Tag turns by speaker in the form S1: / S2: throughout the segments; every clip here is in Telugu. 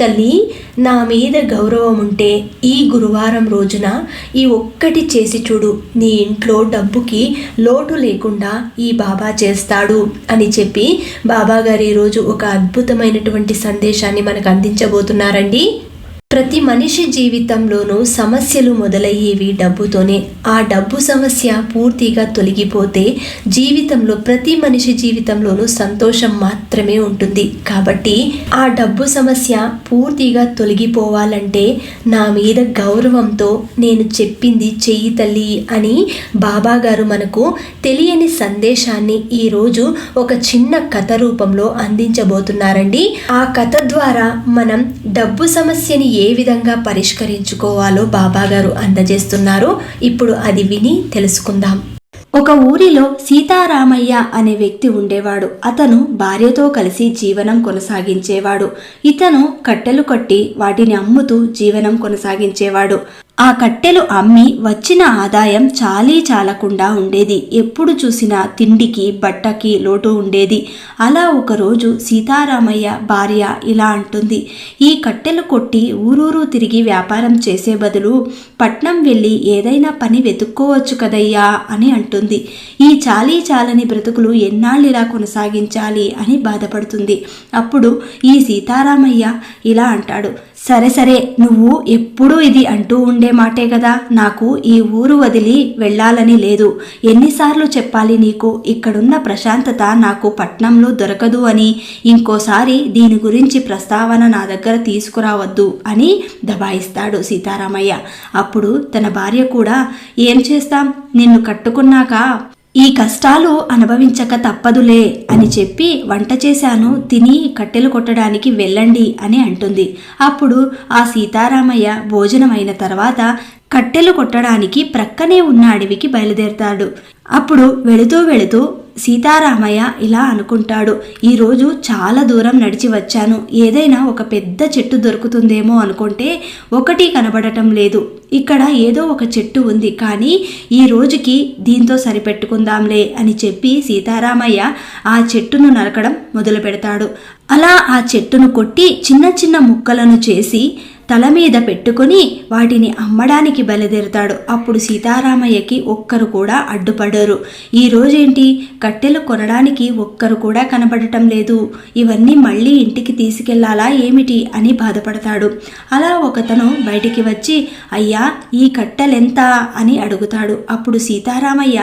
S1: తల్లి నా మీద గౌరవం ఉంటే ఈ గురువారం రోజున ఈ ఒక్కటి చేసి చూడు. నీ ఇంట్లో డబ్బుకి లోటు లేకుండా ఈ బాబా చేస్తాడు అని చెప్పి బాబాగారు ఈరోజు ఒక అద్భుతమైనటువంటి సందేశాన్ని మనకు అందించబోతున్నారండి. ప్రతి మనిషి జీవితంలోనూ సమస్యలు మొదలయ్యేవి డబ్బుతోనే. ఆ డబ్బు సమస్య పూర్తిగా తొలగిపోతే జీవితంలో ప్రతి మనిషి జీవితంలోనూ సంతోషం మాత్రమే ఉంటుంది. కాబట్టి ఆ డబ్బు సమస్య పూర్తిగా తొలగిపోవాలంటే నా మీద గౌరవంతో నేను చెప్పింది చెయ్యి తల్లి అని బాబాగారు మనకు తెలియని సందేశాన్ని ఈరోజు ఒక చిన్న కథ రూపంలో అందించబోతున్నారండి. ఆ కథ ద్వారా మనం డబ్బు సమస్యని ఏ విధంగా పరిష్కరించుకోవాలో బాబాగారు అందజేస్తున్నారు. ఇప్పుడు అది విని తెలుసుకుందాం.
S2: ఒక ఊరిలో సీతారామయ్య అనే వ్యక్తి ఉండేవాడు. అతను భార్యతో కలిసి జీవనం కొనసాగించేవాడు. ఇతను కట్టెలు కట్టి వాటిని అమ్ముతూ జీవనం కొనసాగించేవాడు. ఆ కట్టెలు అమ్మి వచ్చిన ఆదాయం చాలీ చాలకుండా ఉండేది. ఎప్పుడు చూసినా తిండికి బట్టకి లోటు ఉండేది. అలా ఒకరోజు సీతారామయ్య భార్య ఇలా అంటుంది. ఈ కట్టెలు కొట్టి ఊరూరు తిరిగి వ్యాపారం చేసే బదులు పట్నం వెళ్ళి ఏదైనా పని వెతుక్కోవచ్చు కదయ్యా అని అంటుంది. ఈ చాలీ చాలని బ్రతుకులు ఎన్నాళ్ళిలా కొనసాగించాలి అని బాధపడుతుంది. అప్పుడు ఈ సీతారామయ్య ఇలా అంటాడు. సరే సరే నువ్వు ఎప్పుడూ ఇది అంటూ ఉండే మాటే కదా. నాకు ఈ ఊరు వదిలి వెళ్ళాలని లేదు. ఎన్నిసార్లు చెప్పాలి నీకు? ఇక్కడున్న ప్రశాంతత నాకు పట్నంలో దొరకదు అని. ఇంకోసారి దీని గురించి ప్రస్తావన నా దగ్గర తీసుకురావద్దు అని దబాయిస్తాడు సీతారామయ్య. అప్పుడు తన భార్య కూడా ఏం చేస్తాం? నిన్ను కట్టుకున్నాక ఈ కష్టాలు అనుభవించక తప్పదులే అని చెప్పి వంట చేశాను తిని కట్టెలు కొట్టడానికి వెళ్ళండి అని అంటుంది. అప్పుడు ఆ సీతారామయ్య భోజనం అయిన తర్వాత కట్టెలు కొట్టడానికి ప్రక్కనే ఉన్న అడవికి బయలుదేరతాడు. అప్పుడు వెళుతూ వెళుతూ సీతారామయ్య ఇలా అనుకుంటాడు ఈరోజు చాలా దూరం నడిచి వచ్చాను. ఏదైనా ఒక పెద్ద చెట్టు దొరుకుతుందేమో అనుకుంటే ఒకటి కనబడటం లేదు. ఇక్కడ ఏదో ఒక చెట్టు ఉంది కానీ ఈ రోజుకి దీంతో సరిపెట్టుకుందాంలే అని చెప్పి సీతారామయ్య ఆ చెట్టును నరకడం మొదలు పెడతాడు అలా ఆ చెట్టును కొట్టి చిన్న చిన్న ముక్కలను చేసి తల మీద పెట్టుకొని వాటిని అమ్మడానికి బయలుదేరుతాడు. అప్పుడు సీతారామయ్యకి ఒక్కరు కూడా అడ్డుపడరు. ఈ రోజేంటి? కట్టెలు కొనడానికి ఒక్కరు కూడా కనబడటం లేదు. ఇవన్నీ మళ్ళీ ఇంటికి తీసుకెళ్ళాలా ఏమిటి అని బాధపడతాడు. అలా ఒకతను బయటికి వచ్చి అయ్యా ఈ కట్టెలెంత? అని అడుగుతాడు. అప్పుడు సీతారామయ్య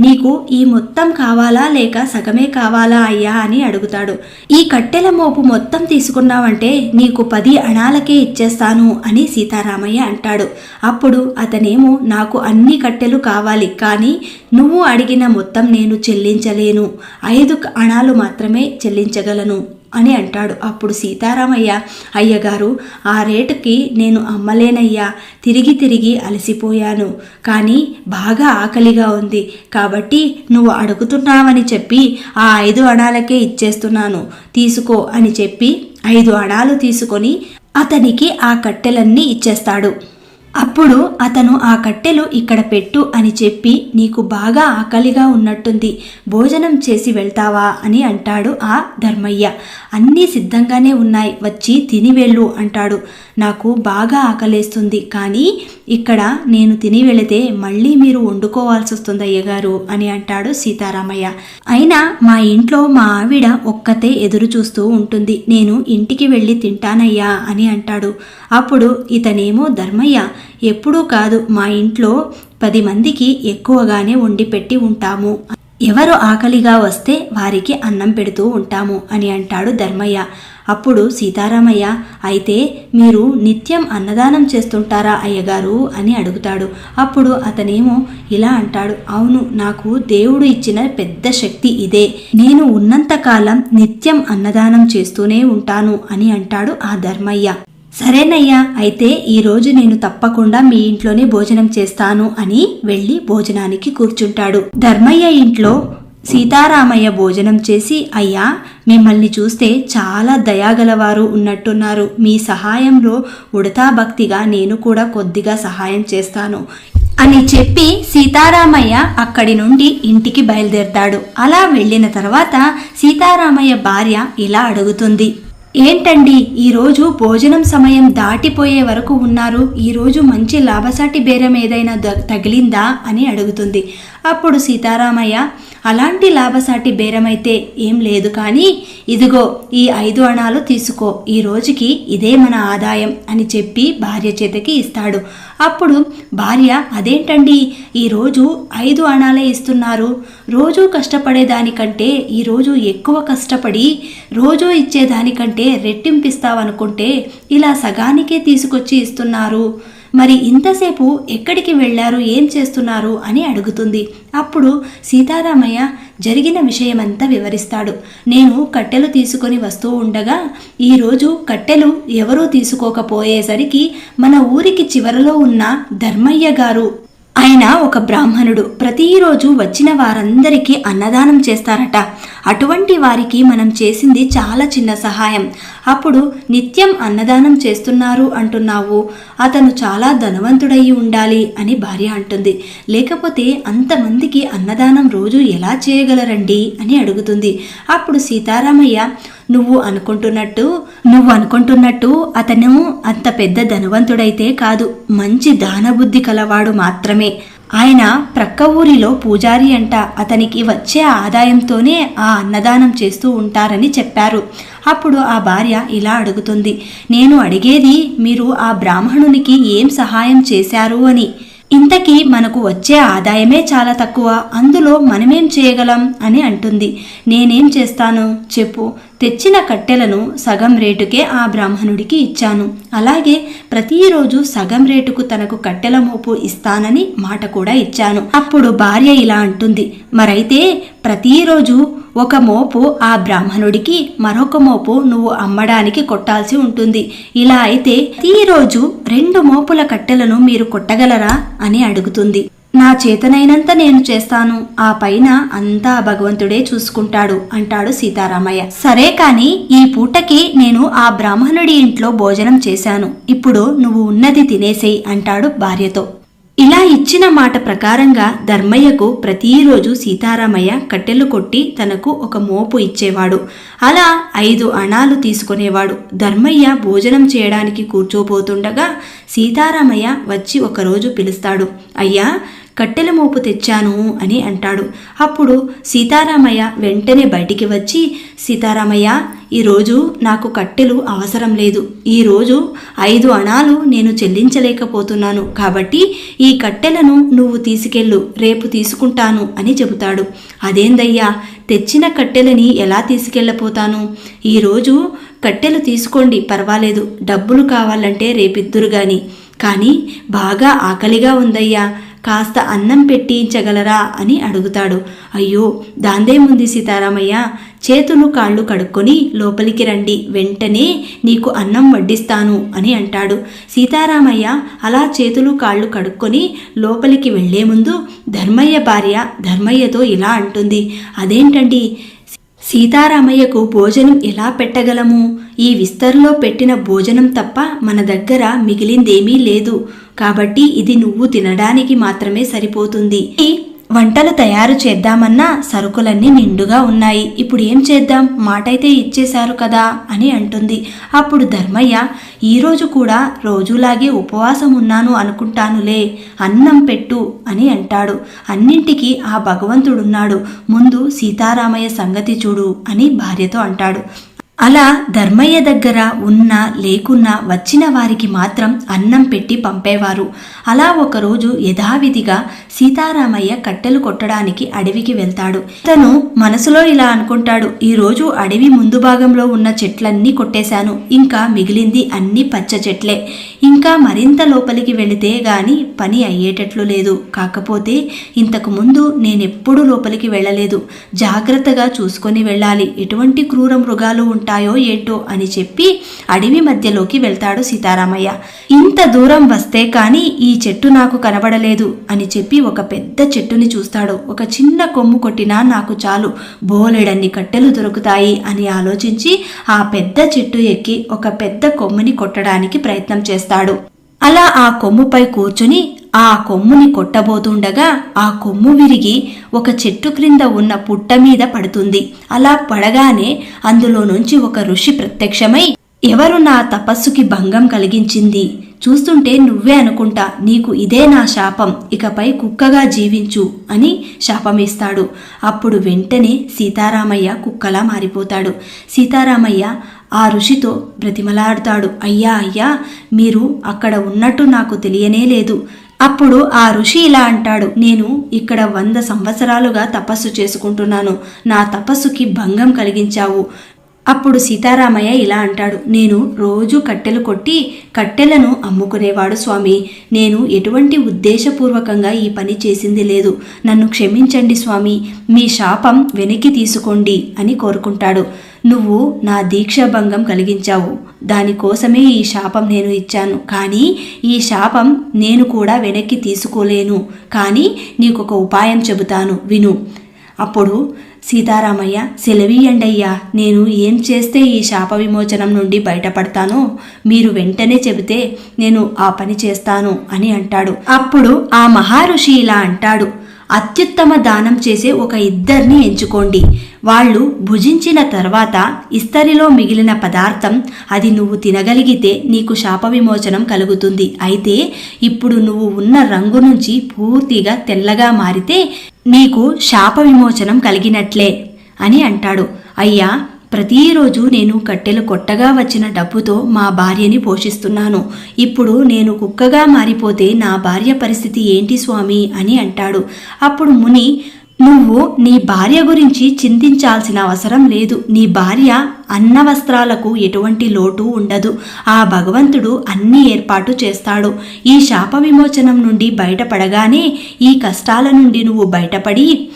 S2: నీకు ఈ మొత్తం కావాలా లేక సగమే కావాలా అయ్యా అని అడుగుతాడు. ఈ కట్టెల మోపు మొత్తం తీసుకున్నావంటే నీకు పది అణాలకే ఇచ్చేస్తాను అని సీతారామయ్య అంటాడు. అప్పుడు అతనేమో నాకు అన్ని కట్టెలు కావాలి కానీ నువ్వు అడిగిన మొత్తం నేను చెల్లించలేను. ఐదు అణాలు మాత్రమే చెల్లించగలను. అని అంటాడు. అప్పుడు సీతారామయ్య అయ్యగారు ఆ రేటుకి నేను అమ్మలేనయ్యా. తిరిగి తిరిగి అలసిపోయాను. కానీ బాగా ఆకలిగా ఉంది. కాబట్టి నువ్వు అడుగుతున్నావని చెప్పి ఆ ఐదు అణాలకే ఇచ్చేస్తున్నాను. తీసుకో అని చెప్పి ఐదు అణాలు తీసుకొని అతనికి ఆ కట్టెలన్నీ ఇచ్చేస్తాడు. అప్పుడు అతను ఆ కట్టెలు ఇక్కడ పెట్టు అని చెప్పి నీకు బాగా ఆకలిగా ఉన్నట్టుంది భోజనం చేసి వెళ్తావా అని అంటాడు ఆ ధర్మయ్య. అన్నీ సిద్ధంగానే ఉన్నాయి వచ్చి తిని వెళ్ళు అంటాడు. నాకు బాగా ఆకలేస్తుంది కానీ ఇక్కడ నేను తిని వెళితే మళ్ళీ మీరు వండుకోవాల్సి వస్తుంది అయ్యగారు అని అంటాడు సీతారామయ్య. అయినా మా ఇంట్లో మా ఆవిడ ఒక్కతే ఎదురు చూస్తూ ఉంటుంది నేను ఇంటికి వెళ్ళి తింటానయ్యా అని అంటాడు. అప్పుడు ఇతనేమో ధర్మయ్య ఎప్పుడూ కాదు మా ఇంట్లో పది మందికి ఎక్కువగానే వండి పెట్టి ఉంటాము. ఎవరు ఆకలిగా వస్తే వారికి అన్నం పెడుతూ ఉంటాము అని అంటాడు ధర్మయ్య. అప్పుడు సీతారామయ్య అయితే మీరు నిత్యం అన్నదానం చేస్తుంటారా అయ్యగారు? అని అడుగుతాడు. అప్పుడు అతనేమో ఇలా అంటాడు అవును నాకు దేవుడు ఇచ్చిన పెద్ద శక్తి ఇదే. నేను ఉన్నంతకాలం నిత్యం అన్నదానం చేస్తూనే ఉంటాను అని అంటాడు ఆ ధర్మయ్య. సరేనయ్యా అయితే ఈరోజు నేను తప్పకుండా మీ ఇంట్లోనే భోజనం చేస్తాను అని వెళ్ళి భోజనానికి కూర్చుంటాడు. ధర్మయ్య ఇంట్లో సీతారామయ్య భోజనం చేసి అయ్యా మిమ్మల్ని చూస్తే చాలా దయాగలవారు ఉన్నట్టున్నారు. మీ సహాయంలో ఉడతా భక్తిగా నేను కూడా కొద్దిగా సహాయం చేస్తాను అని చెప్పి సీతారామయ్య అక్కడి నుండి ఇంటికి బయలుదేరతాడు. అలా వెళ్ళిన తర్వాత సీతారామయ్య భార్య ఇలా అడుగుతుంది. ఏంటండి ఈరోజు భోజనం సమయం దాటిపోయే వరకు ఉన్నారు ఈరోజు మంచి లాభసాటి బేరం ఏదైనా తగిలిందా అని అడుగుతుంది. అప్పుడు సీతారామయ్య అలాంటి లాభసాటి బేరమైతే ఏం లేదు కానీ ఇదిగో ఈ ఐదు అణాలు తీసుకో. ఈ రోజుకి ఇదే మన ఆదాయం అని చెప్పి భార్య చేతకి ఇస్తాడు. అప్పుడు భార్య అదేంటండి? ఈరోజు ఐదు అణాలే ఇస్తున్నారు. రోజు కష్టపడేదానికంటే ఈరోజు ఎక్కువ కష్టపడి రోజు ఇచ్చేదానికంటే రెట్టింపిస్తావనుకుంటే ఇలా సగానికే తీసుకొచ్చి ఇస్తున్నారు. మరి ఇంతసేపు ఎక్కడికి వెళ్ళారు? ఏం చేస్తున్నారు? అని అడుగుతుంది. అప్పుడు సీతారామయ్య జరిగిన విషయమంతా వివరిస్తాడు. నేను కట్టెలు తీసుకొని వస్తూ ఉండగా ఈరోజు కట్టెలు ఎవరూ తీసుకోకపోయేసరికి మన ఊరికి చివరలో ఉన్న ధర్మయ్య గారు ఆయన ఒక బ్రాహ్మణుడు. ప్రతిరోజు వచ్చిన వారందరికీ అన్నదానం చేస్తారట. అటువంటి వారికి మనం చేసింది చాలా చిన్న సహాయం. అప్పుడు నిత్యం అన్నదానం చేస్తున్నారు అంటున్నావు. అతను చాలా ధనవంతుడయి ఉండాలి అని భార్య అంటుంది. లేకపోతే అంతమందికి అన్నదానం రోజు ఎలా చేయగలరండి? అని అడుగుతుంది. అప్పుడు సీతారామయ్య నువ్వు అనుకుంటున్నట్టు నువ్వు అనుకుంటున్నట్టు అతను అంత పెద్ద ధనవంతుడైతే కాదు మంచి దానబుద్ధి కలవాడు మాత్రమే. ఆయన ప్రక్క ఊరిలో పూజారి అంట అతనికి వచ్చే ఆదాయంతోనే ఆ అన్నదానం చేస్తూ ఉంటారని చెప్పారు. అప్పుడు ఆ భార్య ఇలా అడుగుతుంది నేను అడిగేది మీరు ఆ బ్రాహ్మణునికి ఏం సహాయం చేశారు అని. ఇంతకీ మనకు వచ్చే ఆదాయమే చాలా తక్కువ అందులో మనమేం చేయగలం? అని అంటుంది. నేనేం చేస్తాను? చెప్పు. తెచ్చిన కట్టెలను సగం రేటుకే ఆ బ్రాహ్మణుడికి ఇచ్చాను. అలాగే ప్రతిరోజు సగం రేటుకు తనకు కట్టెల మోపు ఇస్తానని మాట కూడా ఇచ్చాను. అప్పుడు భార్య ఇలా అంటుంది. మరైతే ప్రతిరోజు ఒక మోపు ఆ బ్రాహ్మణుడికి మరొక మోపు నువ్వు అమ్మడానికి కొట్టాల్సి ఉంటుంది. ఇలా అయితే ప్రతిరోజు రెండు మోపుల కట్టెలను మీరు కొట్టగలరా అని అడుగుతుంది. నా చేతనైనంత నేను చేస్తాను. ఆ పైన అంతా భగవంతుడే చూసుకుంటాడు అంటాడు సీతారామయ్య. సరే కాని ఈ పూటకి నేను ఆ బ్రాహ్మణుడి ఇంట్లో భోజనం చేశాను. ఇప్పుడు నువ్వు ఉన్నది తినేసేయి అంటాడు భార్యతో. ఇలా ఇచ్చిన మాట ప్రకారంగా ధర్మయ్యకు ప్రతిరోజు సీతారామయ్య కట్టెలు కొట్టి తనకు ఒక మోపు ఇచ్చేవాడు. అలా ఐదు అణాలు తీసుకునేవాడు. ధర్మయ్య భోజనం చేయడానికి కూర్చోబోతుండగా సీతారామయ్య వచ్చి ఒకరోజు పిలుస్తాడు. అయ్యా కట్టెల మోపు తెచ్చాను అని అంటాడు. అప్పుడు సీతారామయ్య వెంటనే బయటికి వచ్చి సీతారామయ్య ఈరోజు నాకు కట్టెలు అవసరం లేదు. ఈరోజు ఐదు అణాలు నేను చెల్లించలేకపోతున్నాను. కాబట్టి ఈ కట్టెలను నువ్వు తీసుకెళ్ళు రేపు తీసుకుంటాను అని చెబుతాడు. అదేందయ్యా తెచ్చిన కట్టెలని ఎలా తీసుకెళ్ళపోతాను? ఈరోజు కట్టెలు తీసుకోండి పర్వాలేదు. డబ్బులు కావాలంటే రేపిద్దురు గాని. కానీ బాగా ఆకలిగా ఉందయ్యా. కాస్త అన్నం పెట్టించగలరా అని అడుగుతాడు. అయ్యో దాందేముంది సీతారామయ్య. చేతులు కాళ్ళు కడుక్కొని లోపలికి రండి. వెంటనే నీకు అన్నం వడ్డిస్తాను అని అంటాడు. సీతారామయ్య అలా చేతులు కాళ్ళు కడుక్కొని లోపలికి వెళ్ళే ముందు ధర్మయ్య భార్య ధర్మయ్యతో ఇలా అంటుంది. అదేంటండి? సీతారామయ్యకు భోజనం ఎలా పెట్టగలము? ఈ విస్తర్లో పెట్టిన భోజనం తప్ప మన దగ్గర మిగిలిందేమీ లేదు. కాబట్టి ఇది నువ్వు తినడానికి మాత్రమే సరిపోతుంది. వంటలు తయారు చేద్దామన్నా సరుకులన్నీ నిండుగా ఉన్నాయి. ఇప్పుడు ఏం చేద్దాం? మాటైతే ఇచ్చేశారు కదా అని అంటుంది. అప్పుడు ధర్మయ్య ఈరోజు కూడా రోజులాగే ఉపవాసం ఉన్నాను అనుకుంటానులే అన్నం పెట్టు అని అంటాడు. అన్నింటికీ ఆ భగవంతుడున్నాడు. ముందు సీతారామయ్య సంగతి చూడు అని భార్యతో అంటాడు. అలా ధర్మయ్య దగ్గర ఉన్న లేకున్నా వచ్చిన వారికి మాత్రం అన్నం పెట్టి పంపేవారు. అలా ఒకరోజు యథావిధిగా సీతారామయ్య కట్టెలు కొట్టడానికి అడవికి వెళ్తాడు. తను మనసులో ఇలా అనుకుంటాడు ఈరోజు అడవి ముందు భాగంలో ఉన్న చెట్లన్నీ కొట్టేశాను. ఇంకా మిగిలింది అన్ని పచ్చ చెట్లే. ఇంకా మరింత లోపలికి వెళితే గాని పని అయ్యేటట్లు లేదు. కాకపోతే ఇంతకు ముందు నేనెప్పుడు లోపలికి వెళ్ళలేదు. జాగ్రత్తగా చూసుకొని వెళ్ళాలి. ఎటువంటి క్రూర మృగాలు ఉంటాయో ఏంటో అని చెప్పి అడవి మధ్యలోకి వెళ్తాడు సీతారామయ్య. ఇంత దూరం వస్తే కానీ ఈ చెట్టు నాకు కనబడలేదు అని చెప్పి ఒక పెద్ద చెట్టుని చూస్తాడు. ఒక చిన్న కొమ్ము కొట్టినా నాకు చాలు. బోలెడన్ని కట్టెలు దొరుకుతాయి అని ఆలోచించి ఆ పెద్ద చెట్టు ఎక్కి ఒక పెద్ద కొమ్ముని కొట్టడానికి ప్రయత్నం చేస్తాడు. అలా ఆ కొమ్ముపై కూర్చుని ఆ కొమ్ముని కొట్టబోతుండగా ఆ కొమ్ము విరిగి ఒక చెట్టు క్రింద ఉన్న పుట్ట మీద పడుతుంది. అలా పడగానే అందులో నుంచి ఒక ఋషి ప్రత్యక్షమై ఎవరు నా తపస్సుకి భంగం కలిగించింది? చూస్తుంటే నువ్వే అనుకుంటా నీకు ఇదే నా శాపం ఇకపై కుక్కగా జీవించు అని శాపమిస్తాడు. అప్పుడు వెంటనే సీతారామయ్య కుక్కలా మారిపోతాడు. సీతారామయ్య ఆ ఋషితో బ్రతిమలాడుతాడు. అయ్యా అయ్యా మీరు అక్కడ ఉన్నట్టు నాకు తెలియనే లేదు. అప్పుడు ఆ ఋషి ఇలా అంటాడు నేను ఇక్కడ వంద సంవత్సరాలుగా తపస్సు చేసుకుంటున్నాను. నా తపస్సుకి భంగం కలిగించావు. అప్పుడు సీతారామయ్య ఇలా అంటాడు నేను రోజు కట్టెలు కొట్టి కట్టెలను అమ్ముకునేవాడు స్వామి. నేను ఎటువంటి ఉద్దేశపూర్వకంగా ఈ పని చేసింది లేదు. నన్ను క్షమించండి స్వామి. మీ శాపం వెనక్కి తీసుకోండి అని కోరుకుంటాడు. నువ్వు నా దీక్షాభంగం కలిగించావు. దానికోసమే ఈ శాపం నేను ఇచ్చాను. కానీ ఈ శాపం నేను కూడా వెనక్కి తీసుకోలేను. కానీ నీకొక ఉపాయం చెబుతాను. విను. అప్పుడు సీతారామయ్య సెలవీయండయ్యా నేను ఏం చేస్తే ఈ శాప విమోచనం నుండి బయటపడతానో మీరు వెంటనే చెబితే నేను ఆ పని చేస్తాను అని అంటాడు. అప్పుడు ఆ మహారుషి ఇలా అంటాడు. అత్యుత్తమ దానం చేసే ఒక ఇద్దరిని ఎంచుకోండి. వాళ్ళు భుజించిన తర్వాత ఇస్తరిలో మిగిలిన పదార్థం అది నువ్వు తినగలిగితే నీకు శాప విమోచనం కలుగుతుంది. అయితే ఇప్పుడు నువ్వు ఉన్న రంగు నుంచి పూర్తిగా తెల్లగా మారితే నీకు శాప విమోచనం కలిగినట్లే అని అంటాడు. అయ్యా ప్రతిరోజు నేను కట్టెలు కొట్టగా వచ్చిన డబ్బుతో మా భార్యని పోషిస్తున్నాను. ఇప్పుడు నేను కుక్కగా మారిపోతే నా భార్య పరిస్థితి ఏంటి స్వామి అని అంటాడు. అప్పుడు ముని నువ్వు నీ భార్య గురించి చింతించాల్సిన అవసరం లేదు. నీ భార్య అన్న వస్త్రాలకు ఎటువంటి లోటు ఉండదు. ఆ భగవంతుడు అన్ని ఏర్పాటు చేస్తాడు. ఈ శాప విమోచనం నుండి బయటపడగానే ఈ కష్టాల నుండి నువ్వు బయటపడి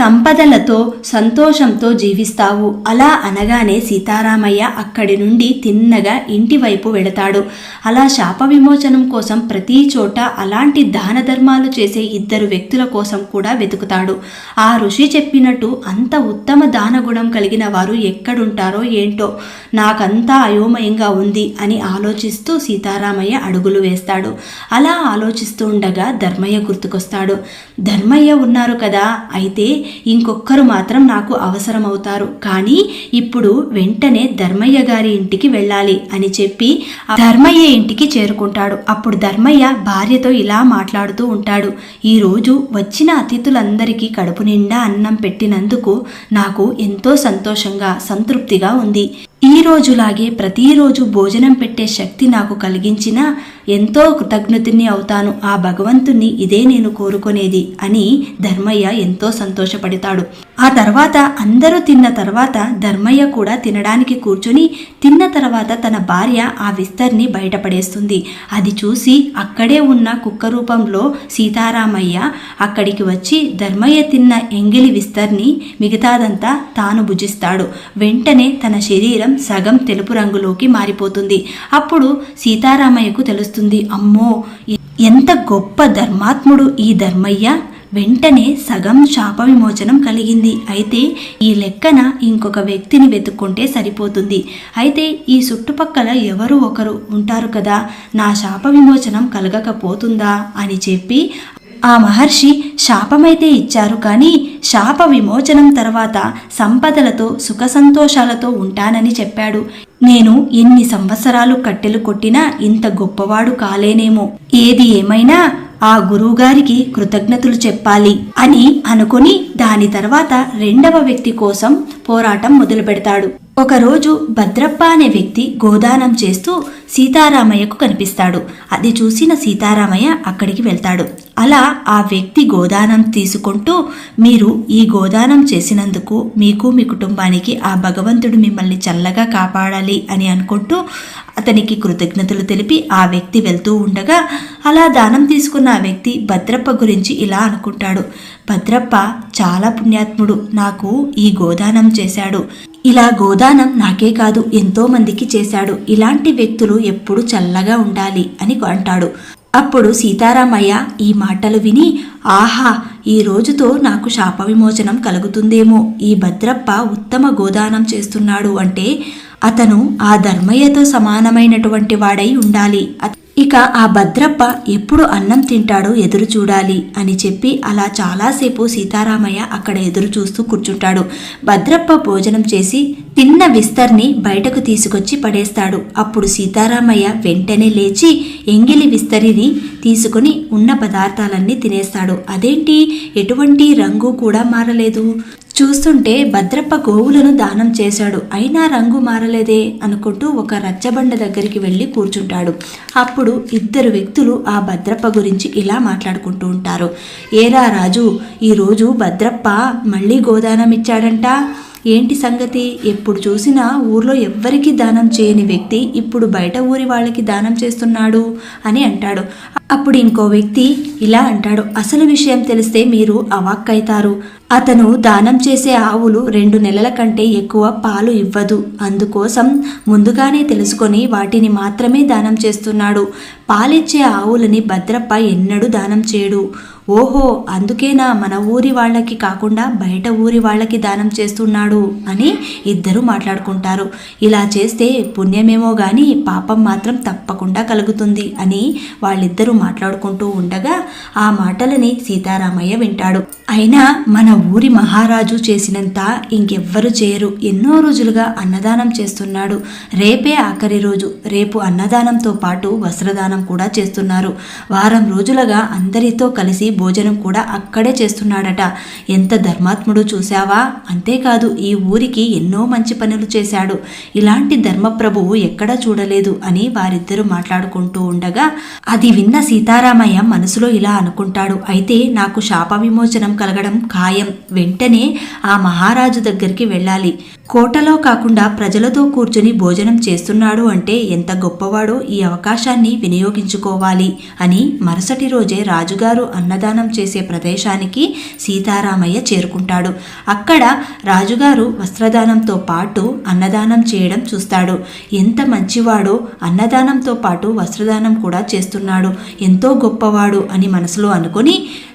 S2: సంపదలతో సంతోషంతో జీవిస్తావు. అలా అనగానే సీతారామయ్య అక్కడి నుండి తిన్నగా ఇంటి వైపు వెళతాడు. అలా శాప విమోచనం కోసం ప్రతి చోట అలాంటి దాన ధర్మాలు చేసే ఇద్దరు వ్యక్తుల కోసం కూడా వెతుకుతాడు. ఆ ఋషి చెప్పినట్టు అంత ఉత్తమ దాన గుణం కలిగిన వారు ఎక్కడుంటారో ఏంటో నాకంతా అయోమయంగా ఉంది అని ఆలోచిస్తూ సీతారామయ్య అడుగులు వేస్తాడు. అలా ఆలోచిస్తూ ఉండగా ధర్మయ్య గుర్తుకొస్తాడు. ధర్మయ్య ఉన్నారు కదా అయితే ఇంకొక్కరు మాత్రం నాకు అవసరమవుతారు. కానీ ఇప్పుడు వెంటనే ధర్మయ్య గారి ఇంటికి వెళ్ళాలి అని చెప్పి ధర్మయ్య ఇంటికి చేరుకుంటాడు. అప్పుడు ధర్మయ్య భార్యతో ఇలా మాట్లాడుతూ ఉంటాడు. ఈ రోజు వచ్చిన అతిథులందరికీ కడుపు నిండా అన్నం పెట్టినందుకు నాకు ఎంతో సంతోషంగా సంతృప్తిగా ఉంది. ఈరోజులాగే ప్రతిరోజు భోజనం పెట్టే శక్తి నాకు కలిగించిన ఎంతో కృతజ్ఞతని అవుతాను. ఆ భగవంతుణ్ణి ఇదే నేను కోరుకునేది అని ధర్మయ్య ఎంతో సంతోషపడతాడు. ఆ తర్వాత అందరూ తిన్న తర్వాత ధర్మయ్య కూడా తినడానికి కూర్చొని తిన్న తర్వాత తన భార్య ఆ విస్తర్ని బయటపడేస్తుంది. అది చూసి అక్కడే ఉన్న కుక్క రూపంలో సీతారామయ్య అక్కడికి వచ్చి ధర్మయ్య తిన్న ఎంగిలి విస్తర్ని మిగతాదంతా తాను భుజిస్తాడు. వెంటనే తన శరీరం సగం తెలుపు రంగులోకి మారిపోతుంది. అప్పుడు సీతారామయ్యకు తెలుస్తుంది అమ్మో ఎంత గొప్ప ధర్మాత్ముడు ఈ ధర్మయ్య. వెంటనే సగం శాప విమోచనం కలిగింది. అయితే ఈ లెక్కన ఇంకొక వ్యక్తిని వెతుక్కుంటే సరిపోతుంది. అయితే ఈ చుట్టుపక్కల ఎవరు ఒకరు ఉంటారు కదా నా శాప విమోచనం కలగకపోతుందా అని చెప్పి ఆ మహర్షి శాపమైతే ఇచ్చారు కానీ శాప విమోచనం తర్వాత సంపదలతో సుఖ సంతోషాలతో ఉంటానని చెప్పాడు. నేను ఎన్ని సంవత్సరాలు కట్టెలు కొట్టినా ఇంత గొప్పవాడు కాలేనేమో. ఏది ఏమైనా ఆ గురువుగారికి కృతజ్ఞతలు చెప్పాలి అని అనుకుని దాని తర్వాత రెండవ వ్యక్తి కోసం పోరాటం మొదలు పెడతాడు. ఒకరోజు భద్రప్ప అనే వ్యక్తి గోదానం చేస్తూ సీతారామయ్యకు కనిపిస్తాడు. అది చూసిన సీతారామయ్య అక్కడికి వెళ్తాడు. అలా ఆ వ్యక్తి గోదానం తీసుకుంటూ మీరు ఈ గోదానం చేసినందుకు మీకు మీ కుటుంబానికి ఆ భగవంతుడు మిమ్మల్ని చల్లగా కాపాడాలి అని అనుకుంటూ అతనికి కృతజ్ఞతలు తెలిపి ఆ వ్యక్తి వెళ్తూ ఉండగా అలా దానం తీసుకున్న ఆ వ్యక్తి భద్రప్ప గురించి ఇలా అనుకుంటాడు. భద్రప్ప చాలా పుణ్యాత్ముడు నాకు ఈ గోదానం చేశాడు. ఇలా గోదానం నాకే కాదు ఎంతో మందికి చేశాడు. ఇలాంటి వ్యక్తులు ఎప్పుడు చల్లగా ఉండాలి అని అంటాడు. అప్పుడు సీతారామయ్య ఈ మాటలు విని ఆహా ఈ రోజుతో నాకు శాప విమోచనం కలుగుతుందేమో. ఈ భద్రప్ప ఉత్తమ గోదానం చేస్తున్నాడు అంటే అతను ఆ ధర్మయ్యతో సమానమైనటువంటి వాడై ఉండాలి. ఇక ఆ భద్రప్ప ఎప్పుడు అన్నం తింటాడో ఎదురు చూడాలి అని చెప్పి అలా చాలాసేపు సీతారామయ్య అక్కడ ఎదురు చూస్తూ కూర్చుంటాడు. భద్రప్ప భోజనం చేసి తిన్న విస్తర్ని బయటకు తీసుకొచ్చి పడేస్తాడు. అప్పుడు సీతారామయ్య వెంటనే లేచి ఎంగిలి విస్తరిని తీసుకుని ఉన్న పదార్థాలన్నీ తినేస్తాడు. అదేంటి? ఎటువంటి రంగు కూడా మారలేదు. చూస్తుంటే భద్రప్ప గోవులను దానం చేశాడు. అయినా రంగు మారలేదే అనుకుంటూ ఒక రచ్చబండ దగ్గరికి వెళ్ళి కూర్చుంటాడు. అప్పుడు ఇద్దరు వ్యక్తులు ఆ భద్రప్ప గురించి ఇలా మాట్లాడుకుంటూ ఉంటారు. ఏరా రాజు ఈరోజు భద్రప్ప మళ్ళీ గోదానం ఇచ్చాడంట ఏంటి సంగతి? ఎప్పుడు చూసినా ఊర్లో ఎవ్వరికీ దానం చేయని వ్యక్తి ఇప్పుడు బయట ఊరి వాళ్ళకి దానం చేస్తున్నాడు అని అంటాడు. అప్పుడు ఇంకో వ్యక్తి ఇలా అంటాడు. అసలు విషయం తెలిస్తే మీరు అవాక్కైతారు. అతను దానం చేసే ఆవులు రెండు నెలల కంటే ఎక్కువ పాలు ఇవ్వదు. అందుకోసం ముందుగానే తెలుసుకొని వాటిని మాత్రమే దానం చేస్తున్నాడు. పాలిచ్చే ఆవులని భద్రప్ప ఎన్నడూ దానం చేయడు. ఓహో అందుకేనా మన ఊరి వాళ్ళకి కాకుండా బయట ఊరి వాళ్ళకి దానం చేస్తున్నాడు అని ఇద్దరు మాట్లాడుకుంటారు. ఇలా చేస్తే పుణ్యమేమో కానీ పాపం మాత్రం తప్పకుండా కలుగుతుంది అని వాళ్ళిద్దరూ మాట్లాడుకుంటూ ఉండగా ఆ మాటలని సీతారామయ్య వింటాడు. అయినా మన ఊరి మహారాజు చేసినంత ఇంకెవ్వరు చేయరు. ఎన్నో రోజులుగా అన్నదానం చేస్తున్నాడు. రేపే ఆఖరి రోజు. రేపు అన్నదానంతో పాటు వస్త్రదానం కూడా చేస్తున్నారు. వారం రోజులుగా అందరితో కలిసి భోజనం కూడా అక్కడే చేస్తున్నాడట. ఎంత ధర్మాత్ముడు చూశావా? అంతేకాదు ఈ ఊరికి ఎన్నో మంచి పనులు చేశాడు. ఇలాంటి ధర్మప్రభువు ఎక్కడా చూడలేదు అని వారిద్దరూ మాట్లాడుకుంటూ ఉండగా అది విన్న సీతారామయ్య మనసులో ఇలా అనుకుంటాడు. అయితే నాకు శాప విమోచనం కలగడం ఖాయం. వెంటనే ఆ మహారాజు దగ్గరికి వెళ్ళాలి. కోటలో కాకుండా ప్రజలతో కూర్చుని భోజనం చేస్తున్నాడు అంటే ఎంత గొప్పవాడో ఈ అవకాశాన్ని వినియోగించుకోవాలి అని మరుసటి రోజే రాజుగారు అన్నదానం చేసే ప్రదేశానికి సీతారామయ్య చేరుకుంటాడు. అక్కడ రాజుగారు వస్త్రదానంతో పాటు అన్నదానం చేయడం చూస్తాడు. ఎంత మంచివాడో అన్నదానంతో పాటు వస్త్రదానం కూడా చేస్తున్నాడు. ఎంతో గొప్పవాడు అని మనసులో అనుకొని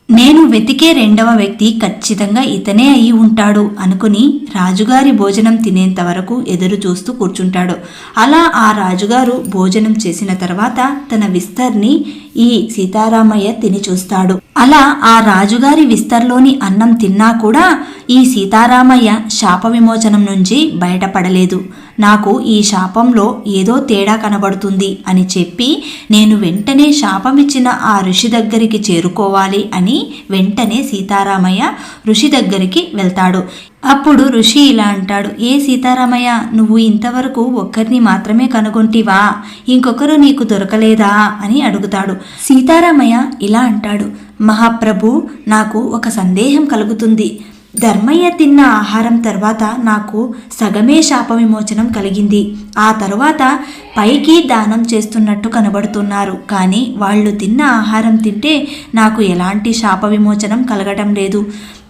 S2: నేను వెతికే రెండవ వ్యక్తి ఖచ్చితంగా ఇతనే అయి ఉంటాడు అనుకుని రాజుగారి భోజనం తినేంత వరకు ఎదురు చూస్తూ కూర్చుంటాడు. అలా ఆ రాజుగారు భోజనం చేసిన తర్వాత తన విస్తర్ని ఈ సీతారామయ్య తిని చూస్తాడు. అలా ఆ రాజుగారి విస్తర్లోని అన్నం తిన్నా కూడా ఈ సీతారామయ్య శాప విమోచనం నుంచి బయటపడలేదు. నాకు ఈ శాపంలో ఏదో తేడా కనబడుతుంది అని చెప్పి నేను వెంటనే శాపం ఇచ్చిన ఆ ఋషి దగ్గరికి చేరుకోవాలి అని వెంటనే సీతారామయ్య ఋషి దగ్గరికి వెళ్తాడు. అప్పుడు ఋషి ఇలా అంటాడు ఏ సీతారామయ్య నువ్వు ఇంతవరకు ఒక్కరిని మాత్రమే కనుగొంటివా? ఇంకొకరు నీకు దొరకలేదా? అని అడుగుతాడు. సీతారామయ్య ఇలా అంటాడు మహాప్రభు నాకు ఒక సందేహం కలుగుతుంది. ధర్మయ్య తిన్న ఆహారం తర్వాత నాకు సగమే శాప విమోచనం కలిగింది. ఆ తర్వాత పైకి దానం చేస్తున్నట్టు కనబడుతున్నారు. కానీ వాళ్ళు తిన్న ఆహారం తింటే నాకు ఎలాంటి శాప విమోచనం కలగటం లేదు.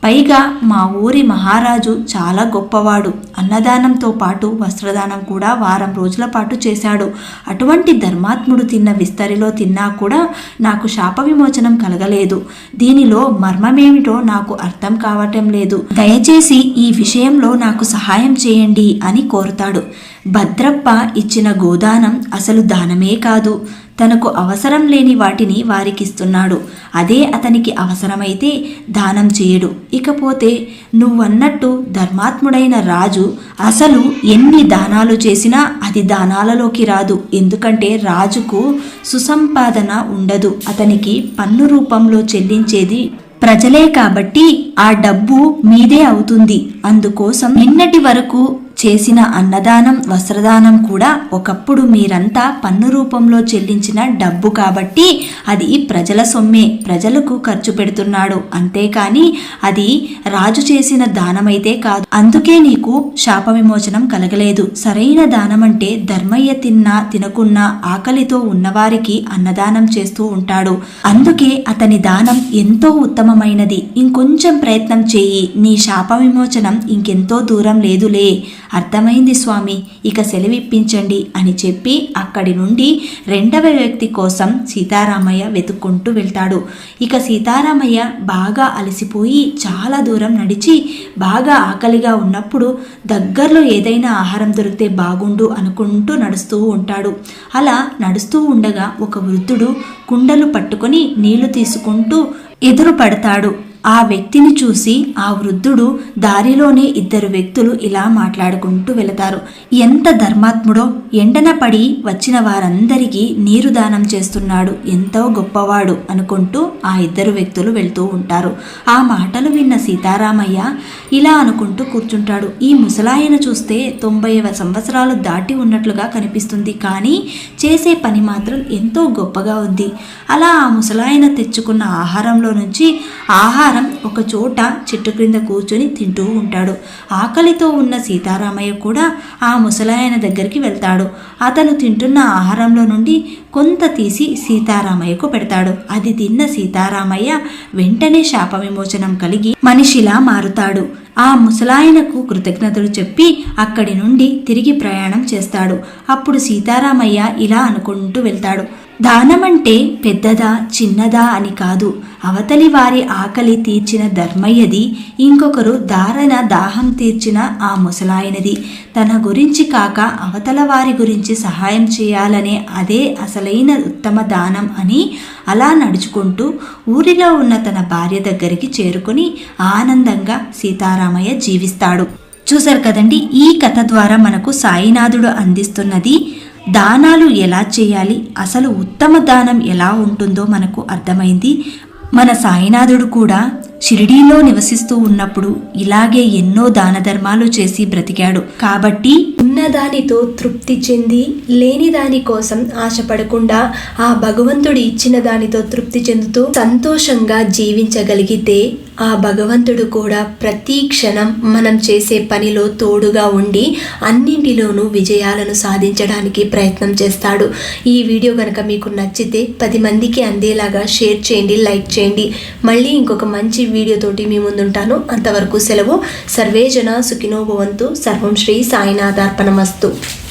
S2: పైగా మా ఊరి మహారాజు చాలా గొప్పవాడు. అన్నదానంతో పాటు వస్త్రదానం కూడా వారం రోజుల పాటు చేశాడు. అటువంటి ధర్మాత్ముడు తిన్న విస్తరిలో తిన్నా కూడా నాకు శాప విమోచనం కలగలేదు. దీనిలో మర్మమేమిటో నాకు అర్థం కావటం లేదు. దయచేసి ఈ విషయంలో నాకు సహాయం చేయండి అని కోరుతాడు. భద్రప్ప ఇచ్చిన గోదానం అసలు దానమే కాదు. తనకు అవసరం లేని వాటిని వారికిస్తున్నాడు. అదే అతనికి అవసరమైతే దానం చేయడు. ఇకపోతే నువ్వన్నట్టు ధర్మాత్ముడైన రాజు అసలు ఎన్ని దానాలు చేసినా అది దానాలలోకి రాదు. ఎందుకంటే రాజుకు సుసంపాదన ఉండదు. అతనికి పన్ను రూపంలో చెల్లించేది ప్రజలే కాబట్టి ఆ డబ్బు మీదే అవుతుంది. అందుకోసం నిన్నటి వరకు చేసిన అన్నదానం వస్త్రదానం కూడా ఒకప్పుడు మీరంతా పన్ను రూపంలో చెల్లించిన డబ్బు కాబట్టి అది ప్రజల సొమ్మే ప్రజలకు ఖర్చు పెడుతున్నాడు. అంతేకాని అది రాజు చేసిన దానమైతే కాదు. అందుకే నీకు శాప విమోచనం కలగలేదు. సరైన దానం అంటే ధర్మయ్య తిన్నా తినకున్నా ఆకలితో ఉన్నవారికి అన్నదానం చేస్తూ ఉంటాడు. అందుకే అతని దానం ఎంతో ఉత్తమమైనది. ఇంకొంచెం ప్రయత్నం చేయి. నీ శాప విమోచనం ఇంకెంతో దూరం లేదులే. అర్థమైంది స్వామి ఇక సెలవిప్పించండి అని చెప్పి అక్కడి నుండి రెండవ వ్యక్తి కోసం సీతారామయ్య వెతుక్కుంటూ వెళ్తాడు. ఇక సీతారామయ్య బాగా అలసిపోయి చాలా దూరం నడిచి బాగా ఆకలిగా ఉన్నప్పుడు దగ్గరలో ఏదైనా ఆహారం దొరికితే బాగుండు అనుకుంటూ నడుస్తూ ఉంటాడు. అలా నడుస్తూ ఉండగా ఒక వృద్ధుడు కుండలు పట్టుకొని నీళ్ళు తీసుకుంటూ ఎదురు పడతాడు ఆ వ్యక్తిని చూసి ఆ వృద్ధుడు దారిలోనే ఇద్దరు వ్యక్తులు ఇలా మాట్లాడుకుంటూ వెళతారు. ఎంత ధర్మాత్ముడో ఎండన పడి వచ్చిన వారందరికీ నీరు దానం చేస్తున్నాడు. ఎంతో గొప్పవాడు అనుకుంటూ ఆ ఇద్దరు వ్యక్తులు వెళ్తూ ఉంటారు. ఆ మాటలు విన్న సీతారామయ్య ఇలా అనుకుంటూ కూర్చుంటాడు. ఈ ముసలాయన చూస్తే తొంభై సంవత్సరాలు దాటి ఉన్నట్లుగా కనిపిస్తుంది. కానీ చేసే పని మాత్రం ఎంతో గొప్పగా ఉంది. అలా ఆ ముసలాయన తెచ్చుకున్న ఆహారంలో నుంచి ఆహారం ఒక చోట చెట్టు క్రింద కూర్చొని తింటూ ఉంటాడు. ఆకలితో ఉన్న సీతారామయ్య కూడా ఆ ముసలాయన దగ్గరికి వెళ్తాడు. అతను తింటున్న ఆహారంలో నుండి కొంత తీసి సీతారామయ్యకు పెడతాడు. అది తిన్న సీతారామయ్య వెంటనే శాప విమోచనం కలిగి మనిషిలా మారుతాడు. ఆ ముసలాయనకు కృతజ్ఞతలు చెప్పి అక్కడి నుండి తిరిగి ప్రయాణం చేస్తాడు. అప్పుడు సీతారామయ్య ఇలా అనుకుంటూ వెళ్తాడు. దానమంటే పెద్దదా చిన్నదా అని కాదు. అవతలి వారి ఆకలి తీర్చిన ధర్మయ్యది ఇంకొకరు దారణ దాహం తీర్చిన ఆ ముసలాయనది. తన గురించి కాక అవతల వారి గురించి సహాయం చేయాలనే అదే అసలైన ఉత్తమ దానం అని అలా నడుచుకుంటూ ఊరిలో ఉన్న తన భార్య దగ్గరికి చేరుకొని ఆనందంగా సీతారామయ్య జీవిస్తాడు. చూశారు కదండి ఈ కథ ద్వారా మనకు సాయినాథుడు అందిస్తున్నది దానాలు ఎలా చేయాలి? అసలు ఉత్తమ దానం ఎలా ఉంటుందో మనకు అర్థమైంది. మన సాయినాథుడు కూడా షిరిడీలో నివసిస్తూ ఉన్నప్పుడు ఇలాగే ఎన్నో దాన ధర్మాలు చేసి బ్రతికాడు. కాబట్టి
S1: ఉన్నదానితో తృప్తి చెంది లేని దాని కోసం ఆశపడకుండా ఆ భగవంతుడు ఇచ్చిన దానితో తృప్తి చెందుతూ సంతోషంగా జీవించగలిగితే ఆ భగవంతుడు కూడా ప్రతి క్షణం మనం చేసే పనిలో తోడుగా ఉండి అన్నింటిలోనూ విజయాలను సాధించడానికి ప్రయత్నం చేస్తాడు. ఈ వీడియో కనుక మీకు నచ్చితే పది మందికి అందేలాగా షేర్ చేయండి లైక్ చేయండి. మళ్ళీ ఇంకొక మంచి వీడియోతోటి మీ ముందుంటాను. అంతవరకు సెలవు. సర్వేజన సుఖినోభవంతు సర్వం శ్రీ సాయినాథార్పణమస్తు.